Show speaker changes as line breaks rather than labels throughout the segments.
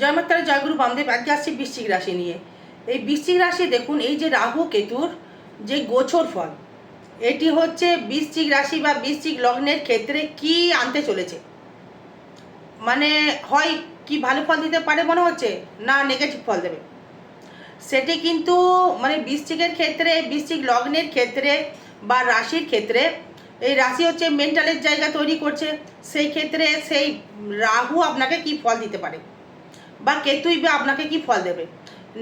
জয়মাতার জয়গুরু বামদেব আজকে আসছি বৃশ্চিক রাশি নিয়ে এই বৃশ্চিক রাশি দেখুন এই যে রাহু কেতুর যে গোছর ফল এটি হচ্ছে বৃশ্চিক রাশি বা বৃশ্চিক লগ্নের ক্ষেত্রে কি আনতে চলেছে মানে হয় কি ভালো ফল দিতে পারে মনে হচ্ছে না নেগেটিভ ফল দেবে সেটি কিন্তু মানে বৃশ্চিকের ক্ষেত্রে বৃশ্চিক লগ্নের ক্ষেত্রে বা রাশির ক্ষেত্রে এই রাশি হচ্ছে মেন্টালের জায়গা তৈরি করছে সেই ক্ষেত্রে সেই রাহু আপনাকে কি ফল দিতে পারে বা কেতুই বা আপনাকে কি ফল দেবে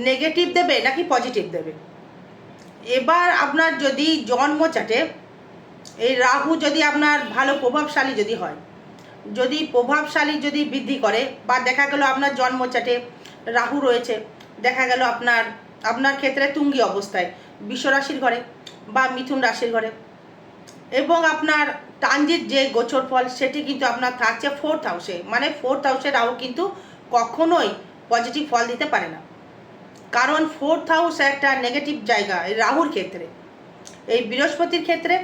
নেগেটিভ দেবে নাকি পজিটিভ দেবে এবার আপনার যদি জন্ম চাটে এই রাহু যদি আপনার ভালো প্রভাবশালী যদি হয় যদি প্রভাবশালী যদি বৃদ্ধি করে বা দেখা গেল আপনার জন্ম চাটে রাহু রয়েছে দেখা গেল আপনার আপনার ক্ষেত্রে তুঙ্গি অবস্থায় বিশ্বরাশির ঘরে বা মিথুন রাশির ঘরে এবং আপনার ট্রানজিট যে গোচর ফল সেটি কিন্তু আপনার থাকছে ফোর্থ হাউসে মানে ফোর্থ হাউসে রাহু কিন্তু কখনোই পজিটিভ ফল দিতে পারে না কারণ ফোর্থ হাউস একটা নেগেটিভ জায়গা এই রাহুর ক্ষেত্রে এই বৃহস্পতির ক্ষেত্রে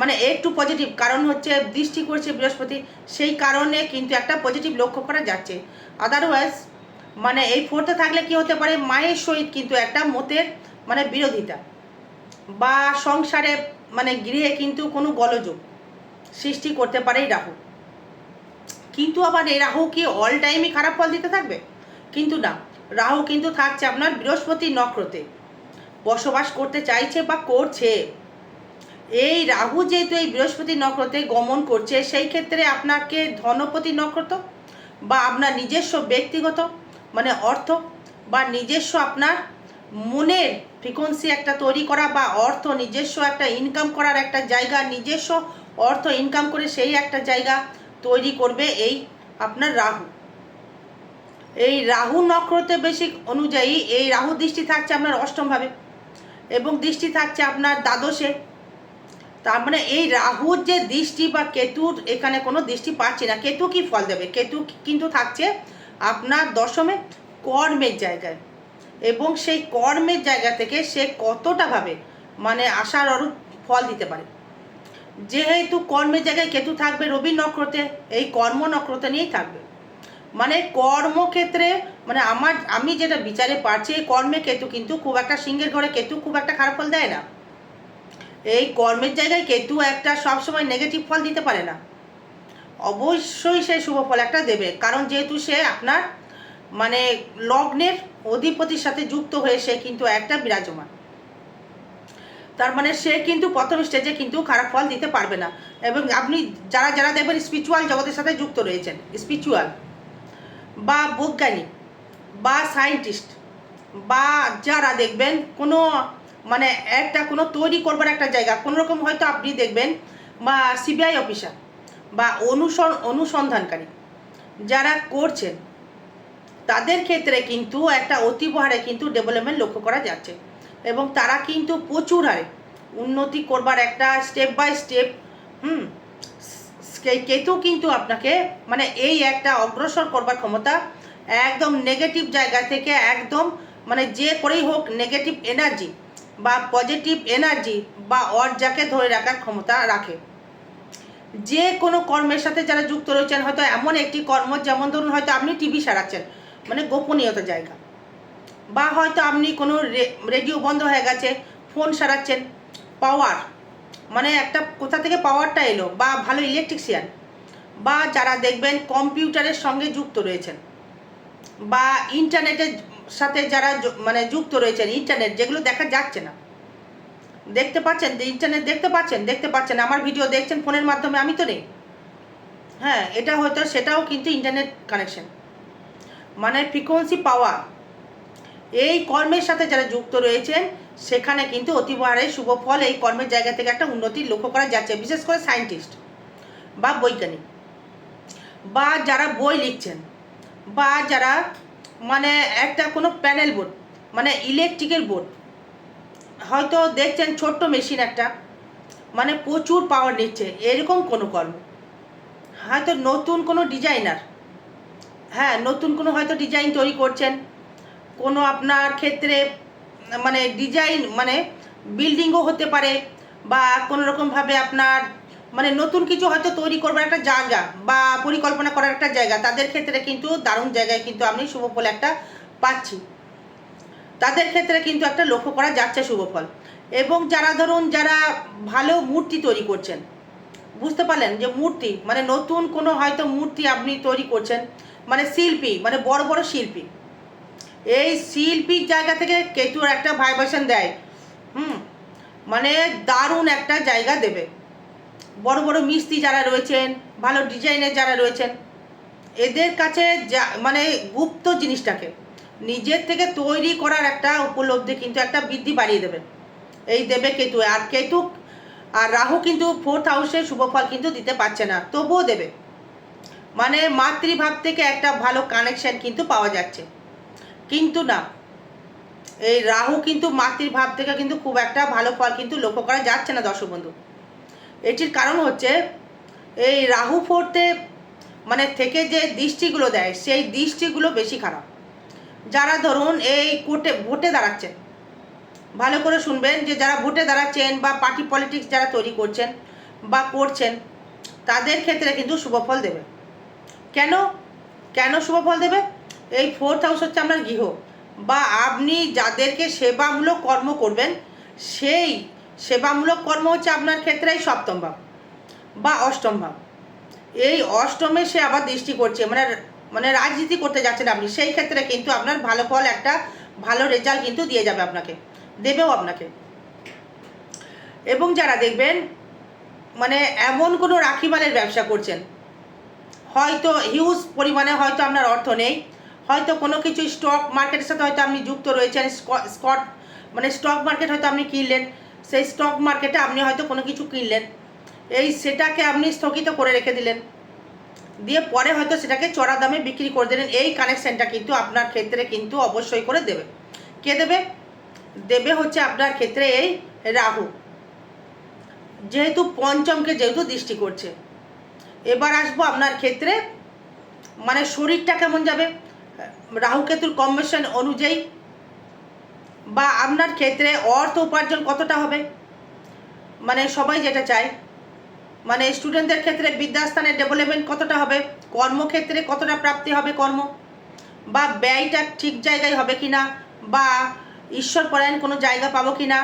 মানে একটু পজিটিভ কারণ হচ্ছে দৃষ্টি করছে বৃহস্পতি সেই কারণে কিন্তু একটা পজিটিভ লক্ষ্য করা যাচ্ছে আদারওয়াইজ মানে এই ফোর্থে থাকলে কি হতে পারে মায়ের সহিত কিন্তু একটা মতের মানে বিরোধিতা বা সংসারে মানে গৃহে কিন্তু কোনো গলযোগ সৃষ্টি করতে পারেই রাহুল কিন্তু আবার এই রাহু কি অল টাইমে খারাপ ফল দিতে থাকবে কিন্তু না রাহু কিন্তু থাকছে আপনার বৃহস্পতি নক্রতে বসবাস করতে চাইছে বা করছে এই রাহু যেহেতু এই বৃহস্পতি নক্রতে গমন করছে সেই ক্ষেত্রে আপনাকে ধনপতি নক্রত বা আপনার নিজস্ব ব্যক্তিগত মানে অর্থ বা নিজস্ব আপনার মনের ফ্রিকোয়েন্সি একটা তৈরি করা বা অর্থ নিজস্ব একটা ইনকাম করার একটা জায়গা নিজস্ব অর্থ ইনকাম করে সেই একটা জায়গা তৈরি করবে এই আপনার রাহু এই রাহু নক্ষত্র বেশিক অনুযায়ী এই রাহু দৃষ্টি থাকছে আপনার অষ্টমভাবে এবং দৃষ্টি থাকছে আপনার দ্বাদশে তার মানে এই রাহুর যে দৃষ্টি বা কেতুর এখানে কোনো দৃষ্টি পাচ্ছি না কেতু কি ফল দেবে কেতু কিন্তু থাকছে আপনার দশমে কর্মের জায়গায় এবং সেই কর্মের জায়গা থেকে সে কতটা ভাবে মানে আশার অরূপ ফল দিতে পারে যেহেতু কর্মের জায়গায় কেতু থাকবে রবি নক্রতে এই কর্ম নক্রতা নিয়েই থাকবে মানে কর্মক্ষেত্রে মানে আমার আমি যেটা বিচারে পারছি এই কর্মে কেতু কিন্তু খুব একটা সিংহের ঘরে কেতু খুব একটা খারাপ ফল দেয় না এই কর্মের জায়গায় কেতু একটা সবসময় নেগেটিভ ফল দিতে পারে না অবশ্যই সে শুভ ফল একটা দেবে কারণ যেহেতু সে আপনার মানে লগ্নের অধিপতির সাথে যুক্ত হয়ে সে কিন্তু একটা বিরাজমান তার মানে সে কিন্তু প্রথম স্টেজে কিন্তু খারাপ ফল দিতে পারবে না এবং আপনি যারা যারা দেখবেন স্পিরিচুয়াল জগতের সাথে যুক্ত রয়েছেন স্পিরিচুয়াল বা বৈজ্ঞানিক বা সায়েন্টিস্ট বা যারা দেখবেন কোনো মানে একটা কোনো তৈরি করবার একটা জায়গা কোনো রকম হয়তো আপনি দেখবেন বা সিবিআই অফিসার বা অনুসন অনুসন্ধানকারী যারা করছেন তাদের ক্ষেত্রে কিন্তু একটা অতিবহারে কিন্তু ডেভেলপমেন্ট লক্ষ্য করা যাচ্ছে এবং তারা কিন্তু প্রচুর হারে উন্নতি করবার একটা স্টেপ বাই স্টেপ হুম কেতু কিন্তু আপনাকে মানে এই একটা অগ্রসর করবার ক্ষমতা একদম নেগেটিভ জায়গা থেকে একদম মানে যে করেই হোক নেগেটিভ এনার্জি বা পজিটিভ এনার্জি বা অর্জাকে ধরে রাখার ক্ষমতা রাখে যে কোনো কর্মের সাথে যারা যুক্ত রয়েছেন হয়তো এমন একটি কর্ম যেমন ধরুন হয়তো আপনি টিভি সারাচ্ছেন মানে গোপনীয়তা জায়গা বা হয়তো আপনি কোনো রেডিও বন্ধ হয়ে গেছে ফোন সারাচ্ছেন পাওয়ার মানে একটা কোথা থেকে পাওয়ারটা এলো বা ভালো ইলেকট্রিশিয়ান বা যারা দেখবেন কম্পিউটারের সঙ্গে যুক্ত রয়েছেন বা ইন্টারনেটের সাথে যারা মানে যুক্ত রয়েছেন ইন্টারনেট যেগুলো দেখা যাচ্ছে না দেখতে পাচ্ছেন ইন্টারনেট দেখতে পাচ্ছেন দেখতে পাচ্ছেন আমার ভিডিও দেখছেন ফোনের মাধ্যমে আমি তো নেই হ্যাঁ এটা হয়তো সেটাও কিন্তু ইন্টারনেট কানেকশন মানে ফ্রিকোয়েন্সি পাওয়া এই কর্মের সাথে যারা যুক্ত রয়েছেন সেখানে কিন্তু অতিবারে শুভ ফল এই কর্মের জায়গা থেকে একটা উন্নতি লক্ষ্য করা যাচ্ছে বিশেষ করে সায়েন্টিস্ট বা বৈজ্ঞানিক বা যারা বই লিখছেন বা যারা মানে একটা কোনো প্যানেল বোর্ড মানে ইলেকট্রিকের বোর্ড হয়তো দেখছেন ছোট্ট মেশিন একটা মানে প্রচুর পাওয়ার নিচ্ছে এরকম কোনো কর্ম হয়তো নতুন কোনো ডিজাইনার হ্যাঁ নতুন কোনো হয়তো ডিজাইন তৈরি করছেন কোনো আপনার ক্ষেত্রে মানে ডিজাইন মানে বিল্ডিংও হতে পারে বা কোনো রকমভাবে আপনার মানে নতুন কিছু হয়তো তৈরি করবার একটা জায়গা বা পরিকল্পনা করার একটা জায়গা তাদের ক্ষেত্রে কিন্তু দারুণ জায়গায় কিন্তু আমি শুভ ফল একটা পাচ্ছি তাদের ক্ষেত্রে কিন্তু একটা লক্ষ্য করা যাচ্ছে শুভ ফল এবং যারা ধরুন যারা ভালো মূর্তি তৈরি করছেন বুঝতে পারলেন যে মূর্তি মানে নতুন কোনো হয়তো মূর্তি আপনি তৈরি করছেন মানে শিল্পী মানে বড় বড় শিল্পী এই শিল্পীর জায়গা থেকে কেতুর একটা ভাইব্রেশন দেয় হুম মানে দারুণ একটা জায়গা দেবে বড় বড় মিস্ত্রি যারা রয়েছেন ভালো ডিজাইনের যারা রয়েছেন এদের কাছে যা মানে গুপ্ত জিনিসটাকে নিজের থেকে তৈরি করার একটা উপলব্ধি কিন্তু একটা বৃদ্ধি বাড়িয়ে দেবে এই দেবে কেতু আর কেতু আর রাহু কিন্তু ফোর্থ হাউসের শুভফল কিন্তু দিতে পারছে না তবুও দেবে মানে মাতৃভাব থেকে একটা ভালো কানেকশন কিন্তু পাওয়া যাচ্ছে কিন্তু না এই রাহু কিন্তু মাতৃভাব ভাব থেকে কিন্তু খুব একটা ভালো ফল কিন্তু লক্ষ্য করা যাচ্ছে না দর্শক বন্ধু এটির কারণ হচ্ছে এই রাহু ফোরতে মানে থেকে যে দৃষ্টিগুলো দেয় সেই দৃষ্টিগুলো বেশি খারাপ যারা ধরুন এই কোর্টে ভোটে দাঁড়াচ্ছেন ভালো করে শুনবেন যে যারা ভোটে দাঁড়াচ্ছেন বা পার্টি পলিটিক্স যারা তৈরি করছেন বা করছেন তাদের ক্ষেত্রে কিন্তু শুভফল দেবে কেন কেন শুভফল দেবে এই ফোর্থ হাউস হচ্ছে আপনার গৃহ বা আপনি যাদেরকে সেবামূলক কর্ম করবেন সেই সেবামূলক কর্ম হচ্ছে আপনার ক্ষেত্রে এই সপ্তম ভাব বা অষ্টম ভাব এই অষ্টমে সে আবার দৃষ্টি করছে মানে মানে রাজনীতি করতে যাচ্ছেন আপনি সেই ক্ষেত্রে কিন্তু আপনার ভালো ফল একটা ভালো রেজাল্ট কিন্তু দিয়ে যাবে আপনাকে দেবেও আপনাকে এবং যারা দেখবেন মানে এমন কোনো রাখিমালের ব্যবসা করছেন হয়তো হিউজ পরিমাণে হয়তো আপনার অর্থ নেই হয়তো কোনো কিছু স্টক মার্কেটের সাথে হয়তো আপনি যুক্ত রয়েছেন স্কট মানে স্টক মার্কেট হয়তো আপনি কিনলেন সেই স্টক মার্কেটে আপনি হয়তো কোনো কিছু কিনলেন এই সেটাকে আপনি স্থগিত করে রেখে দিলেন দিয়ে পরে হয়তো সেটাকে চড়া দামে বিক্রি করে দিলেন এই কানেকশানটা কিন্তু আপনার ক্ষেত্রে কিন্তু অবশ্যই করে দেবে কে দেবে দেবে হচ্ছে আপনার ক্ষেত্রে এই রাহু যেহেতু পঞ্চমকে যেহেতু দৃষ্টি করছে এবার আসবো আপনার ক্ষেত্রে মানে শরীরটা কেমন যাবে রাহুকেতুর কমিশন অনুযায়ী বা আপনার ক্ষেত্রে অর্থ উপার্জন কতটা হবে মানে সবাই যেটা চায় মানে স্টুডেন্টদের ক্ষেত্রে বিদ্যাস্থানের ডেভেলপমেন্ট কতটা হবে কর্মক্ষেত্রে কতটা প্রাপ্তি হবে কর্ম বা ব্যয়টা ঠিক জায়গায় হবে কি না বা ঈশ্বর পরায়ণ কোনো জায়গা পাবো কি না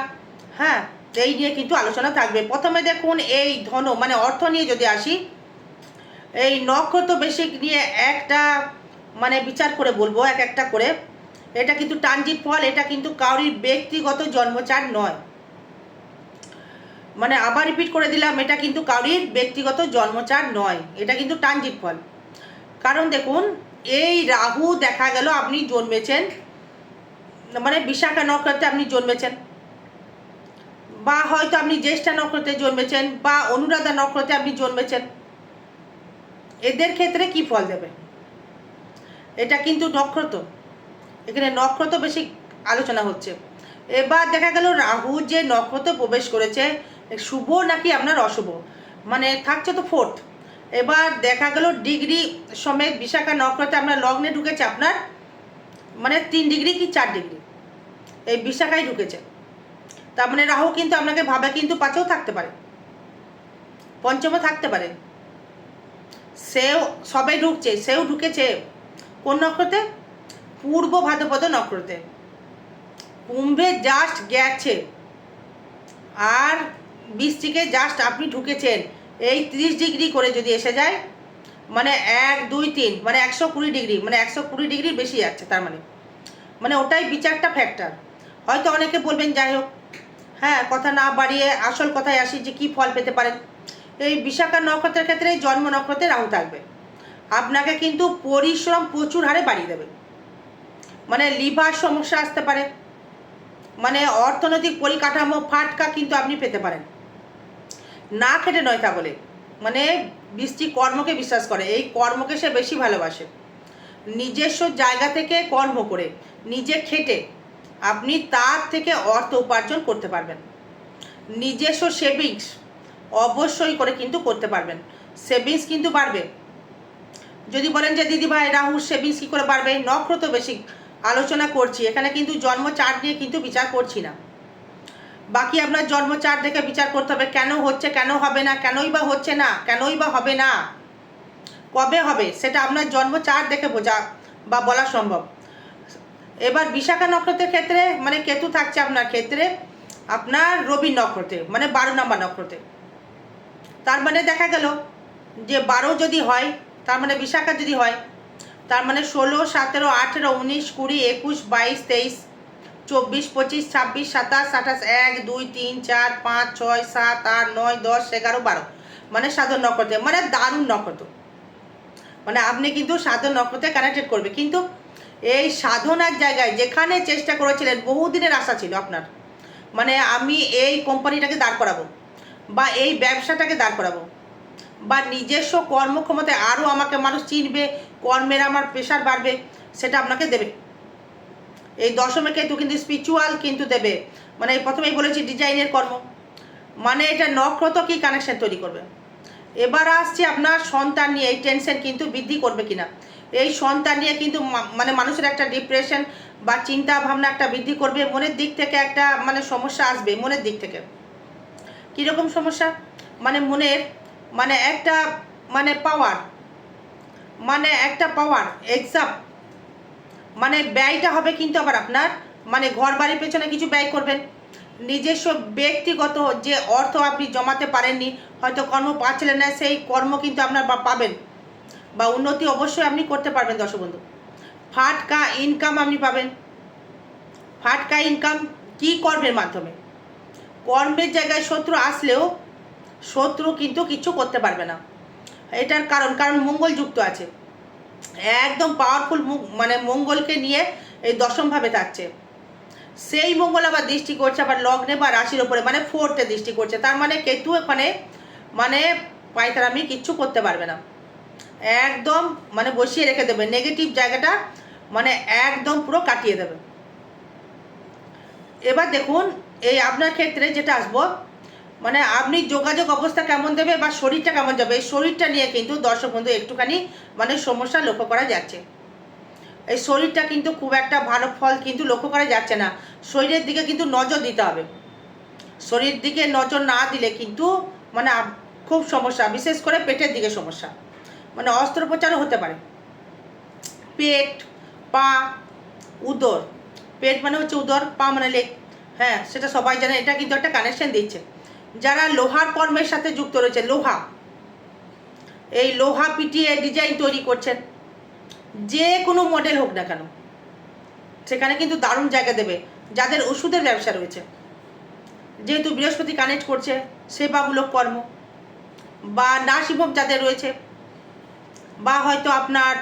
হ্যাঁ এই নিয়ে কিন্তু আলোচনা থাকবে প্রথমে দেখুন এই ধন মানে অর্থ নিয়ে যদি আসি এই নক্ষত্র বেশিক নিয়ে একটা মানে বিচার করে বলবো এক একটা করে এটা কিন্তু ট্রানজিট ফল এটা কিন্তু কাউরির ব্যক্তিগত জন্মচার নয় মানে আবার রিপিট করে দিলাম এটা কিন্তু কাউরির ব্যক্তিগত জন্মচার নয় এটা কিন্তু ট্রানজিট ফল কারণ দেখুন এই রাহু দেখা গেল আপনি জন্মেছেন মানে বিশাখা নক্ষত্রে আপনি জন্মেছেন বা হয়তো আপনি জ্যেষ্ঠা নক্ষত্রে জন্মেছেন বা অনুরাধা নক্ষত্রে আপনি জন্মেছেন এদের ক্ষেত্রে কি ফল দেবে এটা কিন্তু নক্ষত্র এখানে নক্ষত্র বেশি আলোচনা হচ্ছে এবার দেখা গেল রাহু যে নক্ষত্র প্রবেশ করেছে শুভ নাকি আপনার অশুভ মানে থাকছে তো ফোর্থ এবার দেখা গেল ডিগ্রি সমেত বিশাখা নক্ষত্রে আপনার লগ্নে ঢুকেছে আপনার মানে তিন ডিগ্রি কি চার ডিগ্রি এই বিশাখাই ঢুকেছে তার মানে রাহু কিন্তু আপনাকে ভাবে কিন্তু পাঁচেও থাকতে পারে পঞ্চমে থাকতে পারে সেও সবাই ঢুকছে সেও ঢুকেছে কোন নক্ষত্রে পূর্ব ভাদ্রপদ নক্ষত্রে কুম্ভে জাস্ট গেছে আর বৃষ্টিকে জাস্ট আপনি ঢুকেছেন এই তিরিশ ডিগ্রি করে যদি এসে যায় মানে এক দুই তিন মানে একশো কুড়ি ডিগ্রি মানে একশো কুড়ি ডিগ্রি বেশি যাচ্ছে তার মানে মানে ওটাই বিচারটা ফ্যাক্টর হয়তো অনেকে বলবেন যাই হোক হ্যাঁ কথা না বাড়িয়ে আসল কথায় আসি যে কি ফল পেতে পারেন এই বিশাখা নক্ষত্রের ক্ষেত্রে জন্ম নক্ষত্রে রাহু থাকবে আপনাকে কিন্তু পরিশ্রম প্রচুর হারে বাড়িয়ে দেবে মানে লিভার সমস্যা আসতে পারে মানে অর্থনৈতিক পরিকাঠামো ফাটকা কিন্তু আপনি পেতে পারেন না খেটে নয় তা বলে মানে বৃষ্টি কর্মকে বিশ্বাস করে এই কর্মকে সে বেশি ভালোবাসে নিজস্ব জায়গা থেকে কর্ম করে নিজে খেটে আপনি তার থেকে অর্থ উপার্জন করতে পারবেন নিজস্ব সেভিংস অবশ্যই করে কিন্তু করতে পারবেন সেভিংস কিন্তু বাড়বে যদি বলেন যে দিদি ভাই রাহু সেভিংস কী করে বাড়বে নক্র তো বেশি আলোচনা করছি এখানে কিন্তু জন্ম চার্ট নিয়ে কিন্তু বিচার করছি না বাকি আপনার জন্ম চার্ট দেখে বিচার করতে হবে কেন হচ্ছে কেন হবে না কেনই বা হচ্ছে না কেনই বা হবে না কবে হবে সেটা আপনার জন্ম চার দেখে বোঝা বা বলা সম্ভব এবার বিশাখা নক্ষত্রের ক্ষেত্রে মানে কেতু থাকছে আপনার ক্ষেত্রে আপনার রবি নক্ষত্রে মানে বারো নম্বর নক্ষত্রে তার মানে দেখা গেল যে বারো যদি হয় তার মানে বিশাখা যদি হয় তার মানে ষোলো সতেরো আঠেরো উনিশ কুড়ি একুশ বাইশ তেইশ চব্বিশ পঁচিশ ছাব্বিশ সাতাশ আঠাশ এক দুই তিন চার পাঁচ ছয় সাত আট নয় দশ এগারো বারো মানে সাধন নক্ষত্রে মানে দারুণ নক্ষত্র মানে আপনি কিন্তু সাধন নক্ষত্রে কানেক্টেড করবে কিন্তু এই সাধনার জায়গায় যেখানে চেষ্টা করেছিলেন বহুদিনের আশা ছিল আপনার মানে আমি এই কোম্পানিটাকে দাঁড় করাবো বা এই ব্যবসাটাকে দাঁড় করাবো বা নিজস্ব কর্মক্ষমতায় আরও আমাকে মানুষ চিনবে কর্মের আমার প্রেশার বাড়বে সেটা আপনাকে দেবে এই দশমে কেতু কিন্তু স্পিরিচুয়াল কিন্তু দেবে মানে প্রথমেই বলেছি ডিজাইনের কর্ম মানে এটা নক্রত কি কানেকশন তৈরি করবে এবার আসছে আপনার সন্তান নিয়ে এই টেনশন কিন্তু বৃদ্ধি করবে কিনা এই সন্তান নিয়ে কিন্তু মানে মানুষের একটা ডিপ্রেশন বা চিন্তা ভাবনা একটা বৃদ্ধি করবে মনের দিক থেকে একটা মানে সমস্যা আসবে মনের দিক থেকে কীরকম সমস্যা মানে মনের মানে একটা মানে পাওয়ার মানে একটা পাওয়ার এক্সাম মানে ব্যয়টা হবে কিন্তু আবার আপনার মানে ঘর বাড়ির পেছনে কিছু ব্যয় করবেন নিজস্ব ব্যক্তিগত যে অর্থ আপনি জমাতে পারেননি হয়তো কর্ম পাচ্ছিলেন না সেই কর্ম কিন্তু আপনার বা পাবেন বা উন্নতি অবশ্যই আপনি করতে পারবেন দর্শকবন্ধু ফাটকা ইনকাম আপনি পাবেন ফাটকা ইনকাম কি কর্মের মাধ্যমে কর্মের জায়গায় শত্রু আসলেও শত্রু কিন্তু কিছু করতে পারবে না এটার কারণ কারণ মঙ্গল যুক্ত আছে একদম পাওয়ারফুল মানে মঙ্গলকে নিয়ে এই দশমভাবে থাকছে সেই মঙ্গল আবার দৃষ্টি করছে আবার লগ্নে বা রাশির ওপরে মানে ফোর্থে দৃষ্টি করছে তার মানে কেতু এখানে মানে পায়তারামি কিচ্ছু করতে পারবে না একদম মানে বসিয়ে রেখে দেবে নেগেটিভ জায়গাটা মানে একদম পুরো কাটিয়ে দেবে এবার দেখুন এই আপনার ক্ষেত্রে যেটা আসবো মানে আপনি যোগাযোগ অবস্থা কেমন দেবে বা শরীরটা কেমন যাবে এই শরীরটা নিয়ে কিন্তু দর্শক বন্ধু একটুখানি মানে সমস্যা লক্ষ্য করা যাচ্ছে এই শরীরটা কিন্তু খুব একটা ভালো ফল কিন্তু লক্ষ্য করা যাচ্ছে না শরীরের দিকে কিন্তু নজর দিতে হবে শরীর দিকে নজর না দিলে কিন্তু মানে খুব সমস্যা বিশেষ করে পেটের দিকে সমস্যা মানে অস্ত্রোপচারও হতে পারে পেট পা উদর পেট মানে হচ্ছে উদর পা মানে লেগ হ্যাঁ সেটা সবাই জানে এটা কিন্তু একটা কানেকশন দিচ্ছে যারা লোহার কর্মের সাথে যুক্ত রয়েছে লোহা এই লোহা পিটিয়ে ডিজাইন তৈরি করছেন যে কোনো মডেল হোক না কেন সেখানে কিন্তু দারুণ জায়গা দেবে যাদের ওষুধের ব্যবসা রয়েছে যেহেতু বৃহস্পতি কানেক্ট করছে সেবামূলক কর্ম বা নার্সিংহোম যাদের রয়েছে বা হয়তো আপনার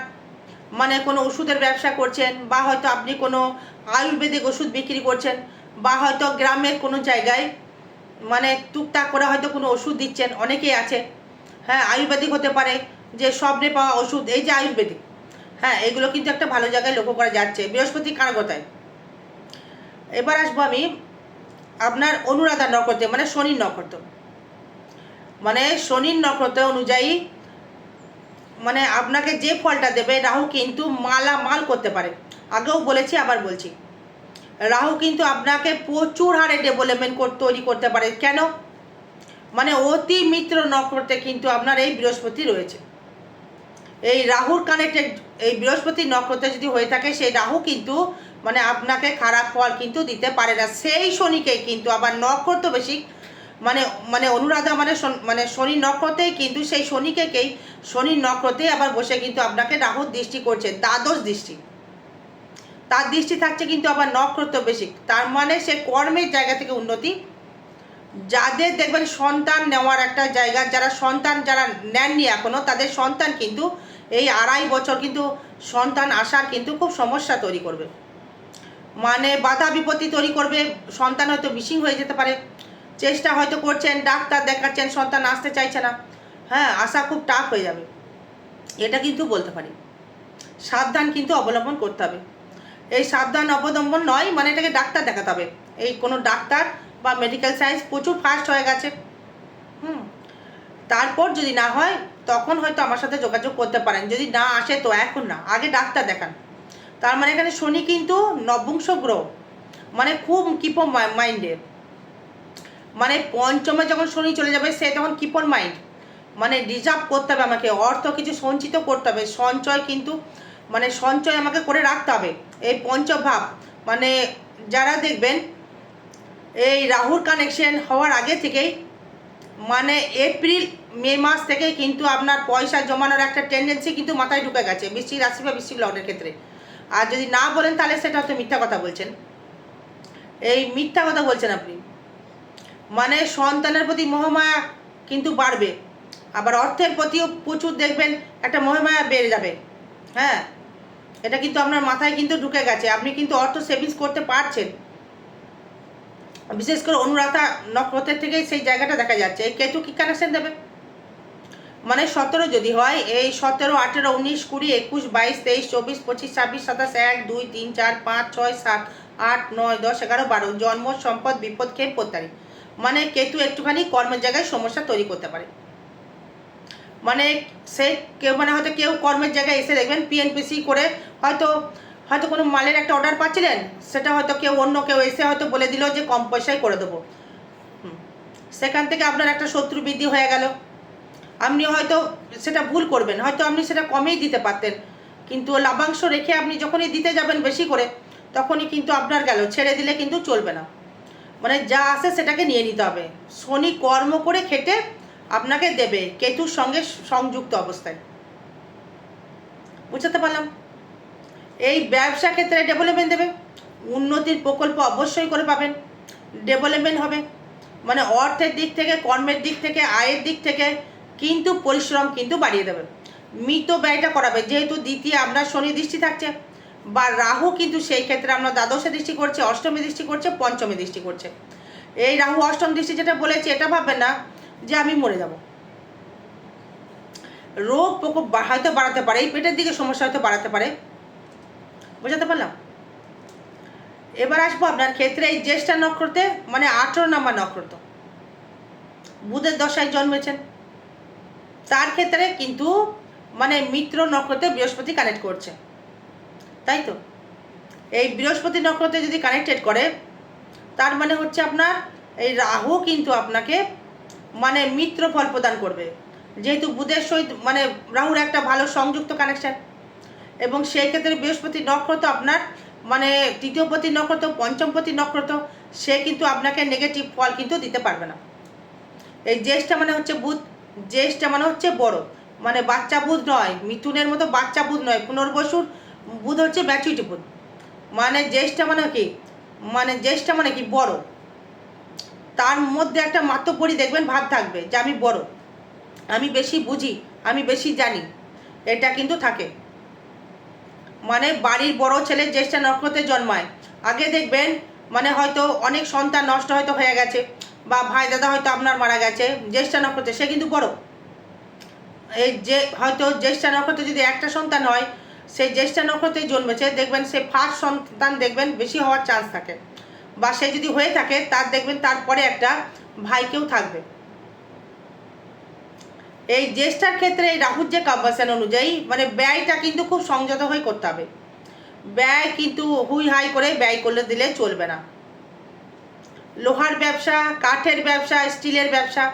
মানে কোনো ওষুধের ব্যবসা করছেন বা হয়তো আপনি কোনো আয়ুর্বেদিক ওষুধ বিক্রি করছেন বা হয়তো গ্রামের কোনো জায়গায় মানে টুকটাক করে হয়তো কোনো ওষুধ দিচ্ছেন অনেকেই আছে হ্যাঁ আয়ুর্বেদিক হতে পারে যে স্বপ্নে পাওয়া ওষুধ এই যে আয়ুর্বেদিক হ্যাঁ এগুলো কিন্তু একটা ভালো জায়গায় লক্ষ্য করা যাচ্ছে বৃহস্পতি কারগতায় এবার আসবো আমি আপনার অনুরাধা নক্ষত্রে মানে শনির নক্ষত্র মানে শনির নক্ষত্র অনুযায়ী মানে আপনাকে যে ফলটা দেবে রাহু কিন্তু মালামাল করতে পারে আগেও বলেছি আবার বলছি রাহু কিন্তু আপনাকে প্রচুর হারে ডেভেলপমেন্ট কর তৈরি করতে পারে কেন মানে অতি মিত্র নক্ষত্রে কিন্তু আপনার এই বৃহস্পতি রয়েছে এই রাহুর কানেক্টেড এই বৃহস্পতি নক্ষত্রে যদি হয়ে থাকে সেই রাহু কিন্তু মানে আপনাকে খারাপ ফল কিন্তু দিতে পারে না সেই শনিকে কিন্তু আবার নক্ষত্র বেশি মানে মানে অনুরাধা মানে মানে শনি নক্ষত্রেই কিন্তু সেই শনিকেকেই শনি নক্ষত্রেই আবার বসে কিন্তু আপনাকে রাহুর দৃষ্টি করছে দ্বাদশ দৃষ্টি তার দৃষ্টি থাকছে কিন্তু আবার নক্ষত্র বেশি তার মানে সে কর্মের জায়গা থেকে উন্নতি যাদের দেখবেন সন্তান নেওয়ার একটা জায়গা যারা সন্তান যারা নেননি এখনও তাদের সন্তান কিন্তু এই আড়াই বছর কিন্তু সন্তান আসার কিন্তু খুব সমস্যা তৈরি করবে মানে বাধা বিপত্তি তৈরি করবে সন্তান হয়তো মিসিং হয়ে যেতে পারে চেষ্টা হয়তো করছেন ডাক্তার দেখাচ্ছেন সন্তান আসতে চাইছে না হ্যাঁ আসা খুব টাফ হয়ে যাবে এটা কিন্তু বলতে পারি সাবধান কিন্তু অবলম্বন করতে হবে এই সাবধান অবলম্বন নয় মানে এটাকে ডাক্তার দেখাতে হবে এই কোনো ডাক্তার বা মেডিকেল সায়েন্স প্রচুর ফাস্ট হয়ে গেছে হুম তারপর যদি না হয় তখন হয়তো আমার সাথে যোগাযোগ করতে পারেন যদি না আসে তো এখন না আগে ডাক্তার দেখান তার মানে এখানে শনি কিন্তু নবংশ গ্রহ মানে খুব কিপন মাইন্ডের মানে পঞ্চমে যখন শনি চলে যাবে সে তখন কিপন মাইন্ড মানে রিজার্ভ করতে হবে আমাকে অর্থ কিছু সঞ্চিত করতে হবে সঞ্চয় কিন্তু মানে সঞ্চয় আমাকে করে রাখতে হবে এই পঞ্চভাব মানে যারা দেখবেন এই রাহুর কানেকশন হওয়ার আগে থেকেই মানে এপ্রিল মে মাস থেকে কিন্তু আপনার পয়সা জমানোর একটা টেন্ডেন্সি কিন্তু মাথায় ঢুকে গেছে বৃষ্টি রাশি বা বৃষ্টি লগ্নের ক্ষেত্রে আর যদি না বলেন তাহলে সেটা হয়তো মিথ্যা কথা বলছেন এই মিথ্যা কথা বলছেন আপনি মানে সন্তানের প্রতি মহামায়া কিন্তু বাড়বে আবার অর্থের প্রতিও প্রচুর দেখবেন একটা মহামায়া বেড়ে যাবে হ্যাঁ এটা কিন্তু আপনার মাথায় কিন্তু ঢুকে গেছে আপনি কিন্তু অর্থ সেভিংস করতে পারছেন বিশেষ করে অনুরাধা নক্ষত্রের থেকে সেই জায়গাটা দেখা যাচ্ছে এই কেতু কি কানেকশন দেবে মানে সতেরো যদি হয় এই সতেরো আঠেরো উনিশ কুড়ি একুশ বাইশ তেইশ চব্বিশ পঁচিশ ছাব্বিশ সাতাশ এক দুই তিন চার পাঁচ ছয় সাত আট নয় দশ এগারো বারো জন্ম সম্পদ বিপদ খেয়ে প্রত্যারি মানে কেতু একটুখানি কর্মের জায়গায় সমস্যা তৈরি করতে পারে মানে সেই কেউ মানে হয়তো কেউ কর্মের জায়গায় এসে দেখবেন পিএনপিসি করে হয়তো হয়তো কোনো মালের একটা অর্ডার পাচ্ছিলেন সেটা হয়তো কেউ অন্য কেউ এসে হয়তো বলে দিল যে কম পয়সায় করে দেবো সেখান থেকে আপনার একটা শত্রু বৃদ্ধি হয়ে গেল আপনি হয়তো সেটা ভুল করবেন হয়তো আপনি সেটা কমেই দিতে পারতেন কিন্তু লাভাংশ রেখে আপনি যখনই দিতে যাবেন বেশি করে তখনই কিন্তু আপনার গেল ছেড়ে দিলে কিন্তু চলবে না মানে যা আসে সেটাকে নিয়ে নিতে হবে শনি কর্ম করে খেটে আপনাকে দেবে কেতুর সঙ্গে সংযুক্ত অবস্থায় বুঝাতে পারলাম এই ব্যবসা ক্ষেত্রে ডেভেলপমেন্ট দেবে উন্নতির প্রকল্প অবশ্যই করে পাবেন ডেভেলপমেন্ট হবে মানে অর্থের দিক থেকে কর্মের দিক থেকে আয়ের দিক থেকে কিন্তু পরিশ্রম কিন্তু বাড়িয়ে দেবে মৃত ব্যয়টা করাবে যেহেতু দ্বিতীয় আপনার শনি দৃষ্টি থাকছে বা রাহু কিন্তু সেই ক্ষেত্রে আমরা দ্বাদশে দৃষ্টি করছে অষ্টমী দৃষ্টি করছে পঞ্চমী দৃষ্টি করছে এই রাহু অষ্টম দৃষ্টি যেটা বলেছি এটা ভাববেন না যে আমি মরে যাব রোগ প্রকোপ হয়তো বাড়াতে পারে এই পেটের দিকে সমস্যা হয়তো বাড়াতে পারে বোঝাতে পারলাম এবার আসবো আপনার ক্ষেত্রে এই জ্যেষ্ঠা নক্ষত্রে মানে আঠেরো নম্বর নক্ষত্র বুধের দশায় জন্মেছেন তার ক্ষেত্রে কিন্তু মানে মিত্র নক্ষত্রে বৃহস্পতি কানেক্ট করছে তাই তো এই বৃহস্পতি নক্ষত্রে যদি কানেক্টেড করে তার মানে হচ্ছে আপনার এই রাহু কিন্তু আপনাকে মানে মিত্র ফল প্রদান করবে যেহেতু বুধের সহিত মানে রাহুর একটা ভালো সংযুক্ত কানেকশান এবং সেই ক্ষেত্রে বৃহস্পতি নক্ষত্র আপনার মানে তৃতীয়পতি নক্ষত্র পঞ্চমপতি নক্ষত্র সে কিন্তু আপনাকে নেগেটিভ ফল কিন্তু দিতে পারবে না এই জ্যেষ্ঠটা মানে হচ্ছে বুধ জ্যেষ্ঠটা মানে হচ্ছে বড় মানে বাচ্চা বুধ নয় মিথুনের মতো বাচ্চা বুধ নয় পুনর্বসুর বুধ হচ্ছে ম্যাচুরিটি বুধ মানে জ্যেষ্ঠটা মানে কি মানে জ্যেষ্ঠটা মানে কি বড় তার মধ্যে একটা মাতব্বরী দেখবেন ভাব থাকবে যে আমি বড় আমি বেশি বুঝি আমি বেশি জানি এটা কিন্তু থাকে মানে বাড়ির বড় ছেলে জ্যেষ্ঠা নক্ষত্রে জন্মায় আগে দেখবেন মানে হয়তো অনেক সন্তান নষ্ট হয়তো হয়ে গেছে বা ভাই দাদা হয়তো আপনার মারা গেছে জ্যেষ্ঠা নক্ষত্রে সে কিন্তু বড় এই যে হয়তো জ্যেষ্ঠা নক্ষত্রে যদি একটা সন্তান হয় সেই জ্যেষ্ঠা নক্ষত্রে জন্মেছে দেখবেন সে ফার্স্ট সন্তান দেখবেন বেশি হওয়ার চান্স থাকে বা সে যদি হয়ে থাকে তার দেখবেন তারপরে একটা ভাইকেও থাকবে এই জ্যেষ্ঠার ক্ষেত্রে এই রাহুর যে কাব্যাসান অনুযায়ী মানে ব্যয়টা কিন্তু খুব সংযত হয়ে করতে হবে ব্যয় কিন্তু হুই হাই করে ব্যয় করলে দিলে চলবে না লোহার ব্যবসা কাঠের ব্যবসা স্টিলের ব্যবসা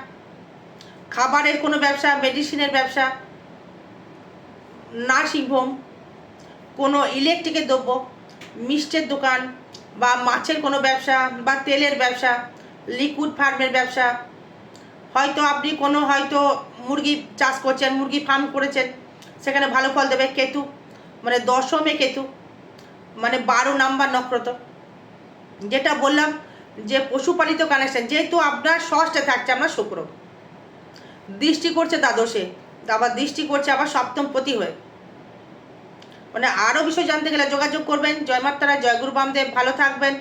খাবারের কোনো ব্যবসা মেডিসিনের ব্যবসা নার্সিংহোম কোনো ইলেকট্রিকের দ্রব্য মিষ্টের দোকান বা মাছের কোনো ব্যবসা বা তেলের ব্যবসা লিকুইড ফার্মের ব্যবসা হয়তো আপনি কোনো হয়তো মুরগি চাষ করছেন মুরগি ফার্ম করেছেন সেখানে ভালো ফল দেবে কেতু মানে দশমে কেতু মানে বারো নাম্বার নক্ষত্র যেটা বললাম যে পশুপালিত কানেকশন যেহেতু আপনার ষষ্ঠে থাকছে আপনার শুক্র দৃষ্টি করছে দ্বাদশে আবার দৃষ্টি করছে আবার সপ্তম পতি হয়ে মানে আরও বিষয় জানতে গেলে যোগাযোগ করবেন জয় জয়গুরু জয় গুরু বামদেব ভালো থাকবেন